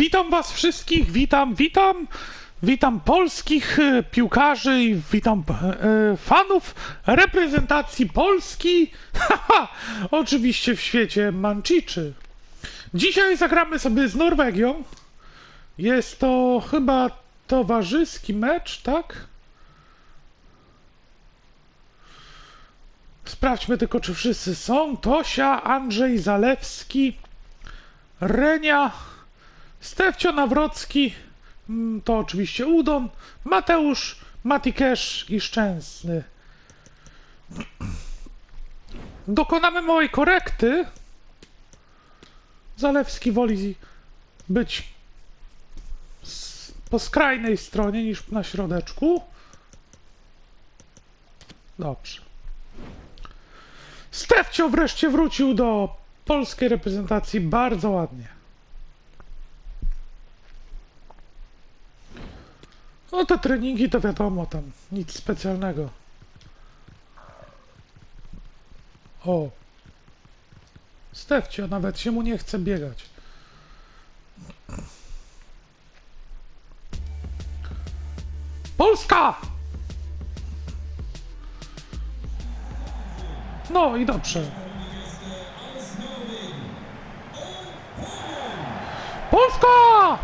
Witam Was wszystkich, witam, witam. Witam polskich e, piłkarzy i witam e, fanów reprezentacji Polski. Oczywiście w świecie Manchiczy. Dzisiaj zagramy sobie z Norwegią. Jest to chyba towarzyski mecz, tak? Sprawdźmy tylko, czy wszyscy są. Tosia, Andrzej Zalewski, Renia, Stefcio Nawrocki, mm, to oczywiście Udon, Mateusz, Matikesz i Szczęsny. Dokonamy małej korekty. Zalewski woli być po skrajnej stronie niż na środeczku. Dobrze. Stefcio wreszcie wrócił do polskiej reprezentacji bardzo ładnie. No te treningi to wiadomo tam, nic specjalnego. O. Stefcio nawet się mu nie chce biegać. Polska! No i dobrze. Polska!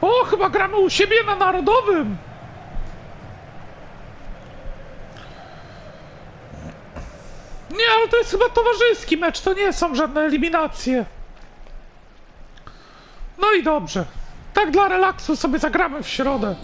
O, chyba gramy u siebie na narodowym. Nie, ale to jest chyba towarzyski mecz, to nie są żadne eliminacje. No i dobrze. Tak dla relaksu sobie zagramy w środę.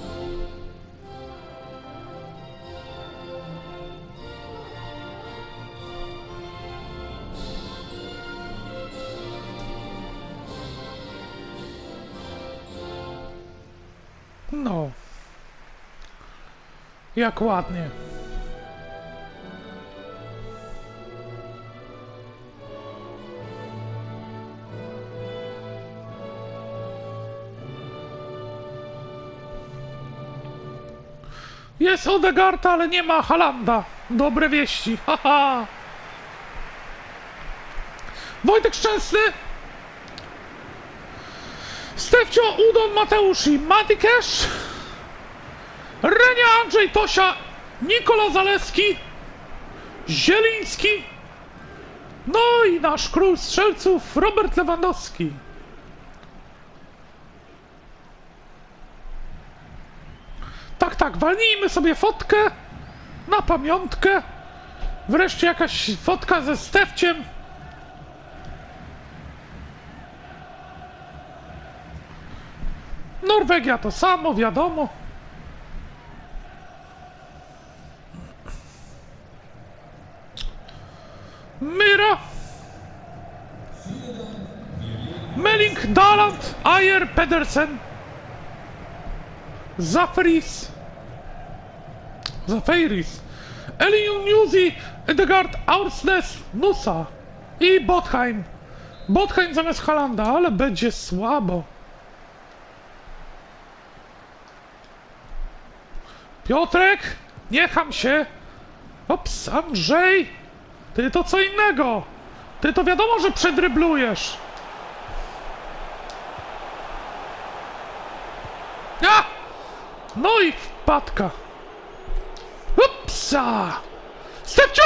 No. Jak ładnie. Jest Odegaard, ale nie ma Halanda. Dobre wieści. Haha. Wojtek Szczęsny. Stefcio, Udon, Mateusz i Matikesz. Renia, Andrzej, Tosia, Nikola Zaleski, Zieliński. No i nasz król strzelców Robert Lewandowski. Tak, tak, walnijmy sobie fotkę na pamiątkę. Wreszcie jakaś fotka ze Stefciem. Norwegia to samo, wiadomo. Myra. Melling, Daland, Ayer, Pedersen. Zaferis. Zaferis. Eliun Newsy, Edegard, Aursnes, Nusa i Botheim. Botheim zamiast Halanda, ale będzie słabo. Piotrek, niecham się. Ops, Andrzej. Ty to co innego. Ty to wiadomo, że przedryblujesz. A! No i wpadka. Upsa! Stepcio!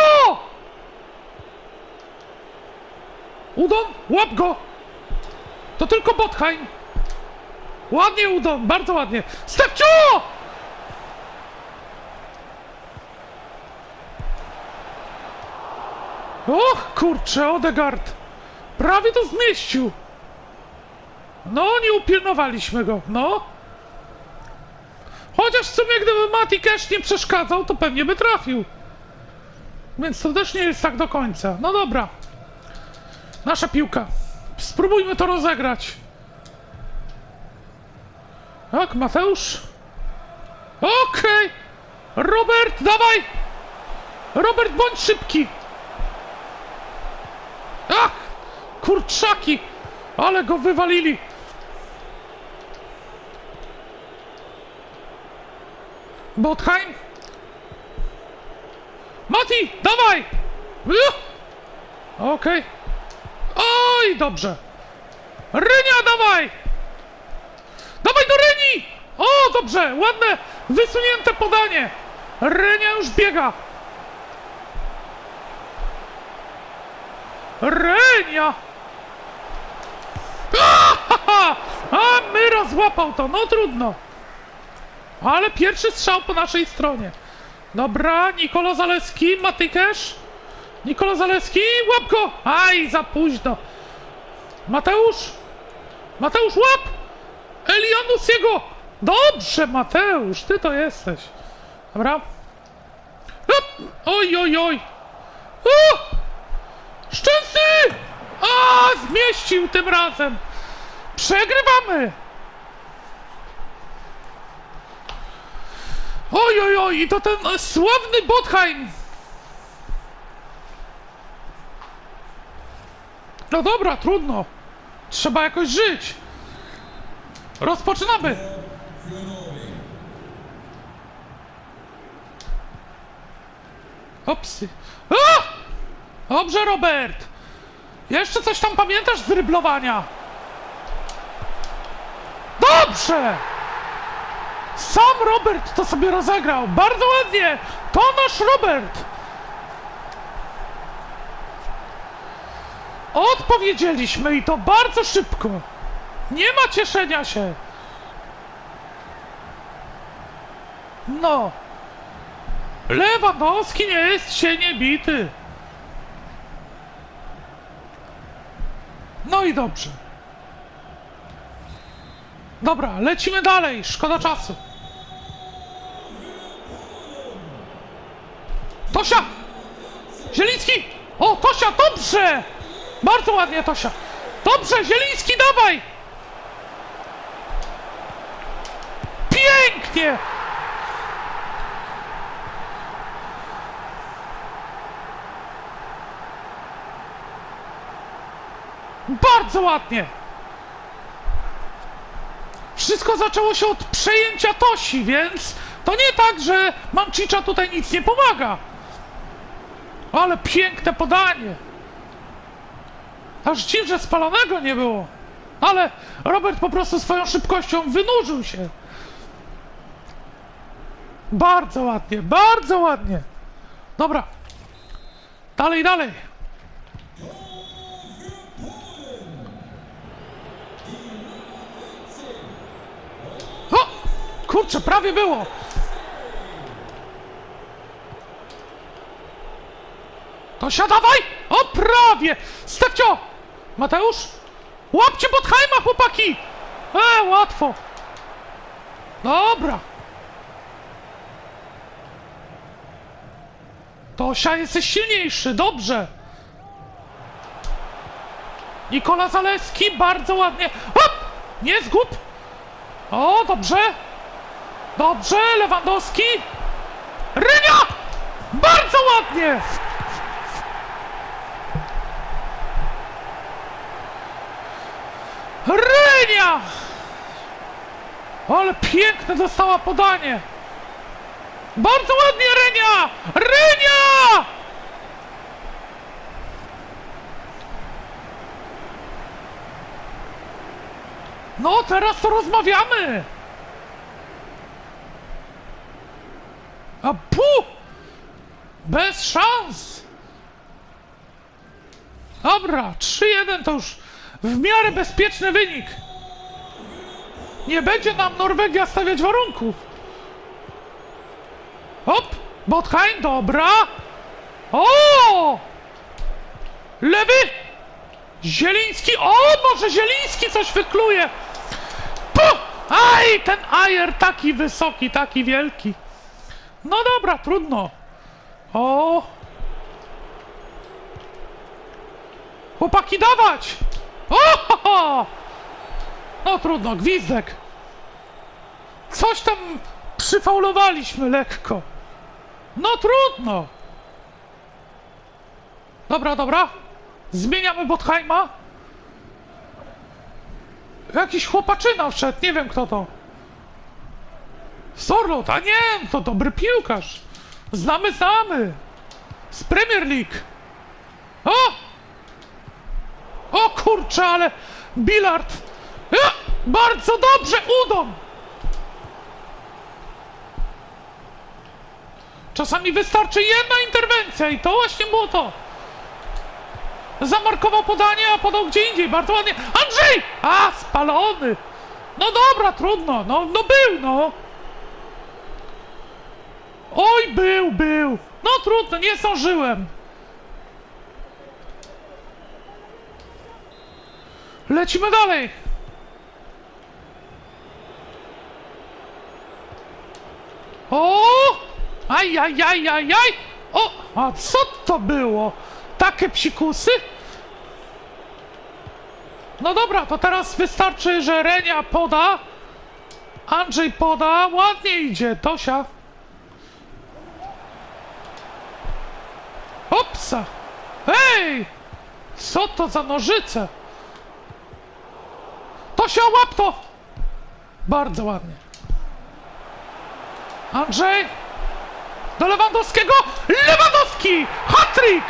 Udon, łap go! To tylko Botheim. Ładnie Udon, bardzo ładnie. Stepcio! Och, kurczę, Odegaard! Prawie to zmieścił! No, nie upilnowaliśmy go, no! Chociaż w sumie, gdyby Mati Cash nie przeszkadzał, to pewnie by trafił. Więc to też nie jest tak do końca. No dobra. Nasza piłka. Spróbujmy to rozegrać. Tak, Mateusz. Okej. Robert, dawaj! Robert, bądź szybki! Ach! Kurczaki! Ale go wywalili! Botheim? Zieliński, dawaj! Okej. Oj, dobrze. Rynia, dawaj! Dawaj do Ryni! O, dobrze, ładne, wysunięte podanie. Rynia już biega. Rynia! Ahaha! A, Myra złapał to, no trudno. Ale pierwszy strzał po naszej stronie. Dobra, Nikola Zaleski, Matykesz. Nikola Zaleski, łap go! Aj, za późno. Mateusz! Mateusz, łap! Elianus jego! Dobrze, Mateusz, ty to jesteś. Dobra. Hop! Oj, oj, oj. Szczęsny! A, zmieścił tym razem. Przegrywamy. Oj, oj, oj, i to ten sławny Botheim. No dobra, trudno. Trzeba jakoś żyć. Rozpoczynamy. Opsy. A! Dobrze, Robert. Jeszcze coś tam pamiętasz z dryblowania? Dobrze! Sam Robert to sobie rozegrał. Bardzo ładnie. To nasz Robert. Odpowiedzieliśmy i to bardzo szybko. Nie ma cieszenia się. No. Lewandowski nie jest się niebity. No i dobrze. Dobra, lecimy dalej. Szkoda czasu. Tosia! Zieliński! O, Tosia, dobrze! Bardzo ładnie, Tosia. Dobrze, Zieliński, dawaj! Pięknie! Bardzo ładnie! Wszystko zaczęło się od przejęcia Tosi, więc to nie tak, że Mamcicza tutaj nic nie pomaga. Ale piękne podanie. Aż dziw, że spalonego nie było. Ale Robert po prostu swoją szybkością wynurzył się. Bardzo ładnie, bardzo ładnie. Dobra. Dalej, dalej. O! Kurczę, prawie było. To siadawaj! O, prawie! Stefcio! Mateusz? Łapcie Botheima, chłopaki! E, łatwo. Dobra. Tosia, jesteś silniejszy, dobrze. Nikola Zaleski, bardzo ładnie. Hop! Nie zgub! O, dobrze. Dobrze, Lewandowski. Rynia! Bardzo ładnie! Rynia! Ale piękne dostała podanie! Bardzo ładnie, Rynia! Rynia! No, teraz to rozmawiamy! A pu! Bez szans! Dobra, 3-1 to już w miarę bezpieczny wynik. Nie będzie nam Norwegia stawiać warunków. Hop! Botheim, dobra! O! Lewy! Zieliński! O, może Zieliński coś wykluje! Pu! Aj, ten Ajer taki wysoki, taki wielki. No dobra, trudno. O! Chłopaki, dawać! O! No trudno, gwizdek. Coś tam przyfaulowaliśmy lekko. No trudno. Dobra, dobra. Zmieniamy Botheima. Jakiś chłopaczyna wszedł, nie wiem kto to. Sorlot, a nie, to dobry piłkarz. Znamy, znamy. z Premier League. O! O kurczę, ale bilard. Ja, bardzo dobrze, Udon. Czasami wystarczy jedna interwencja i to właśnie było to. Zamarkował podanie, a podał gdzie indziej. Bardzo ładnie. Andrzej! A, spalony. No dobra, trudno. No, no był, no. Oj, był, był. No trudno, nie zdążyłem. Lecimy dalej. O! Aj, aj, aj, aj, aj! O! A co to było? Takie psikusy? No dobra, to teraz wystarczy, że Renia poda. Andrzej poda. Ładnie idzie. Tosia. Opsa! Hej! Co to za nożyce? Tosia, łap to! Bardzo ładnie. Andrzej! Do Lewandowskiego! Lewandowski! Hatryk!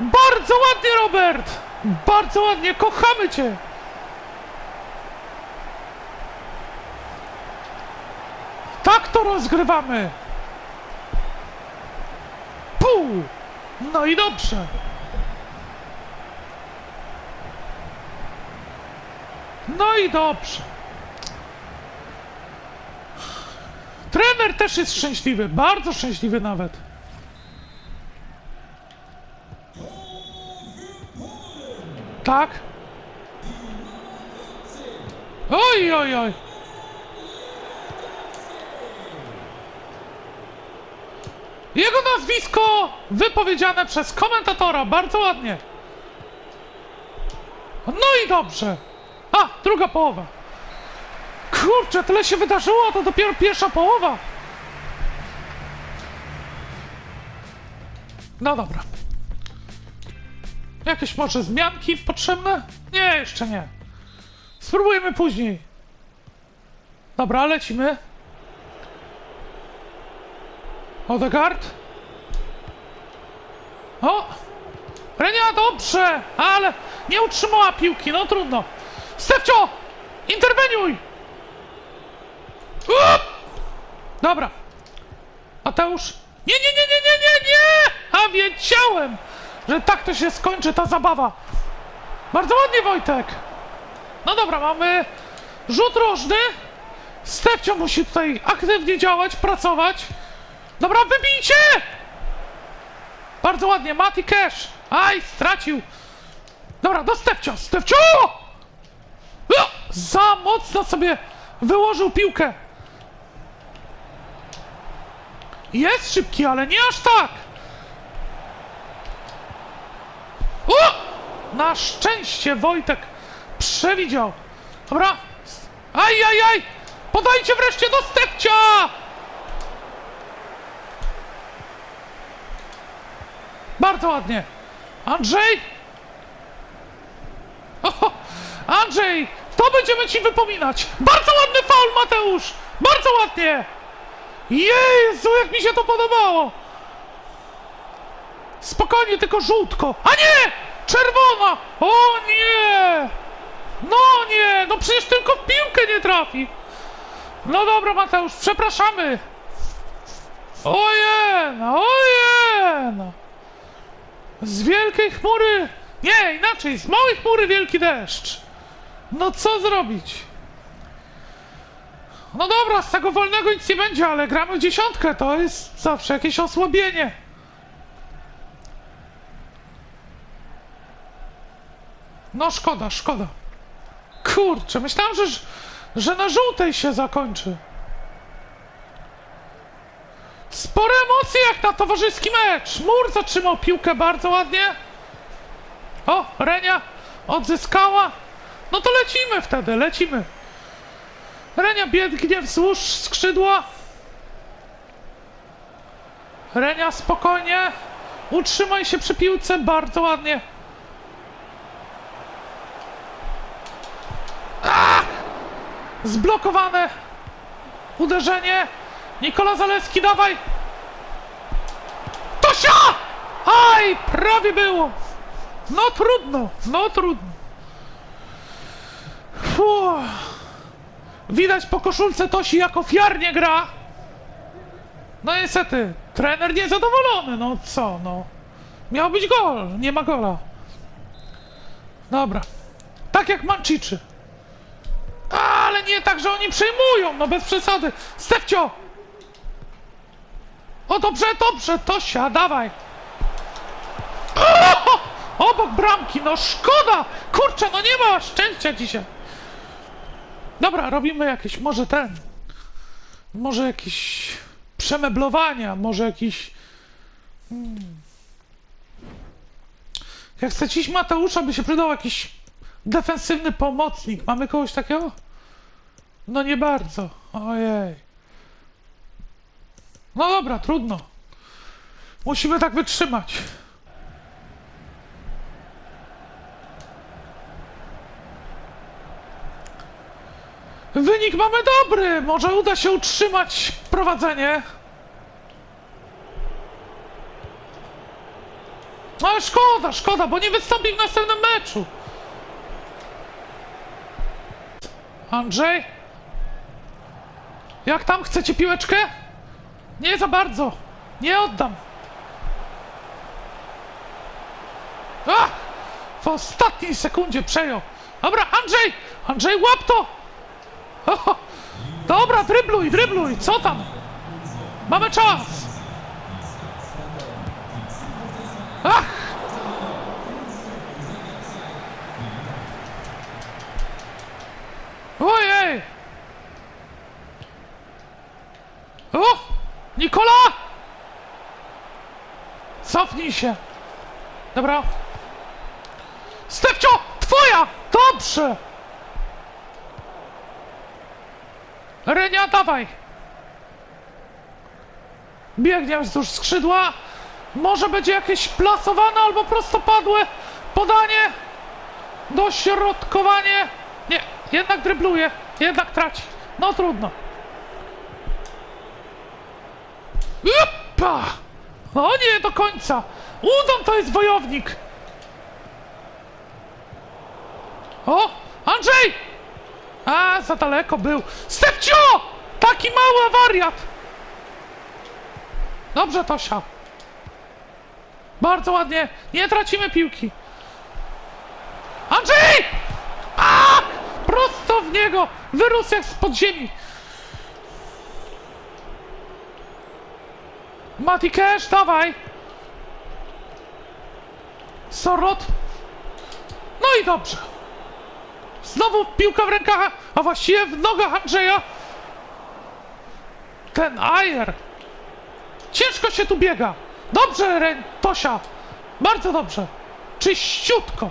Bardzo ładnie, Robert! Bardzo ładnie, kochamy cię! Tak to rozgrywamy! No i dobrze! No i dobrze! Trener też jest szczęśliwy, bardzo szczęśliwy nawet. Tak? Oj, oj, oj. Jego nazwisko wypowiedziane przez komentatora, bardzo ładnie. No i dobrze. A, druga połowa. Kurczę, tyle się wydarzyło, to dopiero pierwsza połowa. No dobra. Jakieś może zmianki potrzebne? Nie, jeszcze nie. Spróbujemy później. Dobra, lecimy. Odegaard. O! Renia, dobrze, ale nie utrzymała piłki, no trudno. Stefcio! Interweniuj! Up! Dobra. Mateusz. Nie, nie, nie, nie, nie, nie, nie! A wiedziałem, że tak to się skończy ta zabawa. Bardzo ładnie, Wojtek. No dobra, mamy rzut rożny. Stefcio musi tutaj aktywnie działać, pracować. Dobra, wybijcie! Bardzo ładnie, Mati Cash. Aj, stracił. Dobra, do! O, za mocno sobie wyłożył piłkę. Jest szybki, ale nie aż tak. O! Na szczęście Wojtek przewidział. Dobra. Aj, aj, aj! Podajcie wreszcie do Stepcia! Bardzo ładnie. Andrzej? Oho, Andrzej, to będziemy ci wypominać. Bardzo ładny faul, Mateusz. Bardzo ładnie. Jezu, jak mi się to podobało. Spokojnie, tylko żółtko. A nie! Czerwona! O nie! No nie! No przecież tylko w piłkę nie trafi. No dobra, Mateusz, przepraszamy. Ojej, ojej. Z wielkiej chmury... Nie, inaczej, z małej chmury wielki deszcz. No co zrobić? No dobra, z tego wolnego nic nie będzie, ale gramy w dziesiątkę, to jest zawsze jakieś osłabienie. No szkoda, szkoda. Kurczę, myślałem, że, że na żółtej się zakończy. Spore emocje jak na towarzyski mecz. Mur zatrzymał piłkę bardzo ładnie. O, Renia odzyskała. No to lecimy wtedy, lecimy. Renia biegnie wzdłuż skrzydła. Renia spokojnie. Utrzymaj się przy piłce bardzo ładnie. Ach! Zblokowane. Uderzenie. Nikola Zaleski, dawaj! Tosia! Aj, prawie było! No trudno, no trudno. Fuh. Widać po koszulce Tosi jak ofiarnie gra. No niestety, trener niezadowolony, no co, no. Miał być gol, nie ma gola. Dobra. Tak jak Manciczy. Ale nie tak, że oni przejmują, no bez przesady. Stefcio! O dobrze, dobrze, Tosia, dawaj. O! Obok bramki, no szkoda! Kurczę, no nie ma szczęścia dzisiaj. Dobra, robimy jakieś, może ten. Może jakieś przemeblowania, może jakiś. Hmm. Jak chcecie iść Mateusza, by się przydał jakiś defensywny pomocnik. Mamy kogoś takiego? No nie bardzo. Ojej. No dobra, trudno. Musimy tak wytrzymać. Wynik mamy dobry! Może uda się utrzymać prowadzenie. No ale szkoda, szkoda, bo nie wystąpi w następnym meczu. Andrzej? Jak tam? Chcecie piłeczkę? Nie za bardzo. Nie oddam. A! W ostatniej sekundzie przejął. Dobra, Andrzej! Andrzej, łap to! Oho. Dobra, drybluj, drybluj, co tam? Mamy czas! Ach! Ojej! O! Nikola! Cofnij się! Dobra. Stefcio! Twoja! Dobrze! Renia, dawaj! Biegnie wzdłuż skrzydła. Może będzie jakieś plasowane albo prostopadłe podanie. Dośrodkowanie. Nie, jednak drybluje. Jednak traci. No trudno. Upa! O nie, do końca. Udon to jest wojownik. O, Andrzej! A, za daleko był. Stefcio! Taki mały wariat! Dobrze, Tosia. Bardzo ładnie. Nie tracimy piłki. Andrzej! A! Prosto w niego! Wyrósł jak z podziemi. Mati Cash, dawaj! Sorot. No i dobrze. Znowu piłka w rękach, a właściwie w nogach Andrzeja. Ten Ajer. Ciężko się tu biega. Dobrze, Tosia. Bardzo dobrze. Czyściutko.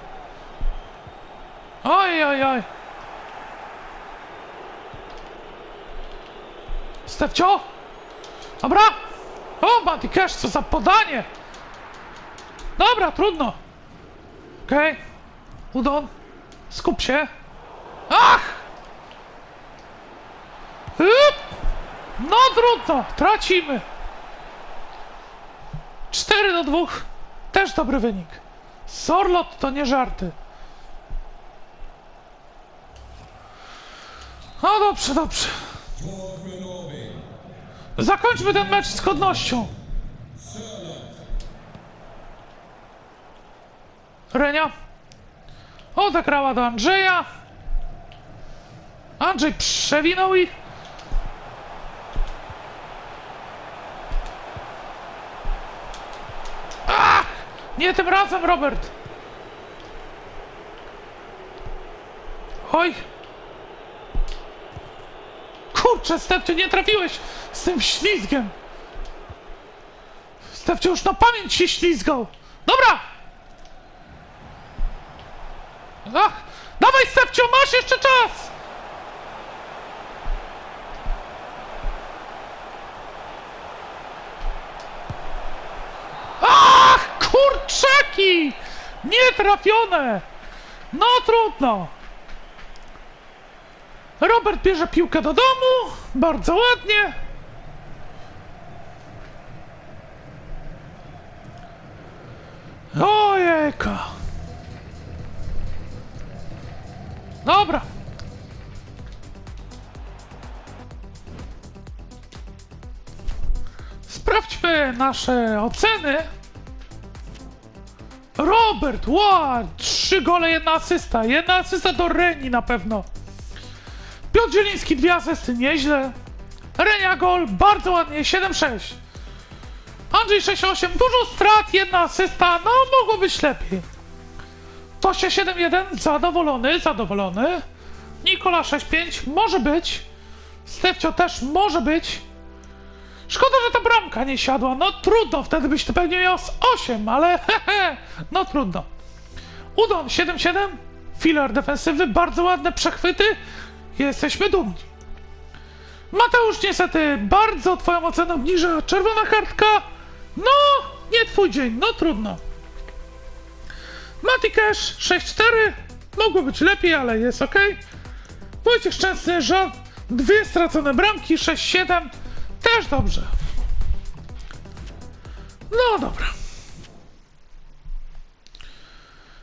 Oj, oj, oj. Stefcio. Dobra. O, Mati Cash, co za podanie. Dobra, trudno. Okej. Okay. Udon. Skup się. Ach! No trudno, tracimy. 4 do 2. Też dobry wynik. Sorlot to nie żarty. No dobrze, dobrze. Zakończmy ten mecz z godnością. Renia. Odegrała do Andrzeja. Andrzej przewinął ich. Ach! Nie tym razem, Robert. Oj. Kurczę, Stefcie, nie trafiłeś z tym ślizgiem. Stefcie już na pamięć się ślizgał. Dobra. Ach, dawaj, Stefcio, masz jeszcze czas. Ach, kurczaki! Nietrafione! No trudno. Robert bierze piłkę do domu. Bardzo ładnie. Ojejka. Dobra. Sprawdźmy nasze oceny. Robert, wow, trzy gole, jedna asysta. Jedna asysta do Reni na pewno. Piotr Zieliński, dwie asysty, nieźle. Renia gol, bardzo ładnie, 7-6. Andrzej 6-8, dużo strat, jedna asysta, no mogło być lepiej. Tosia 7-1, zadowolony, zadowolony. Nikola 6-5, może być. Stefcio też może być. Szkoda, że ta bramka nie siadła. No trudno, wtedy byś to pewnie miał z 8, ale hehe, no trudno. Udon 7-7, filar defensywy, bardzo ładne przechwyty. Jesteśmy dumni. Mateusz niestety bardzo twoją ocenę obniża. Czerwona kartka. No, nie twój dzień, no trudno. Mati Cash 6-4. Mogło być lepiej, ale jest ok. Wojciech Szczęsny, że dwie stracone bramki, 6-7. Też dobrze. No dobra.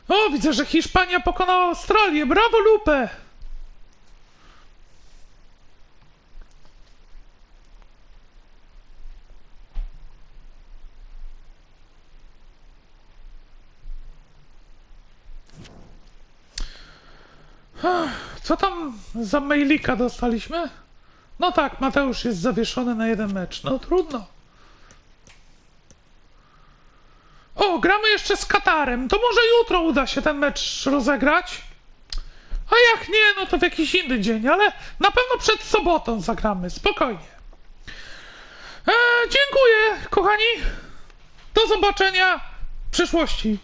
O, widzę, że Hiszpania pokonała Australię. Brawo, Lupe! Co tam za mailika dostaliśmy? No tak, Mateusz jest zawieszony na jeden mecz. No trudno. O, gramy jeszcze z Katarem. To może jutro uda się ten mecz rozegrać. A jak nie, no to w jakiś inny dzień, ale na pewno przed sobotą zagramy. Spokojnie. E, dziękuję, kochani. Do zobaczenia w przyszłości.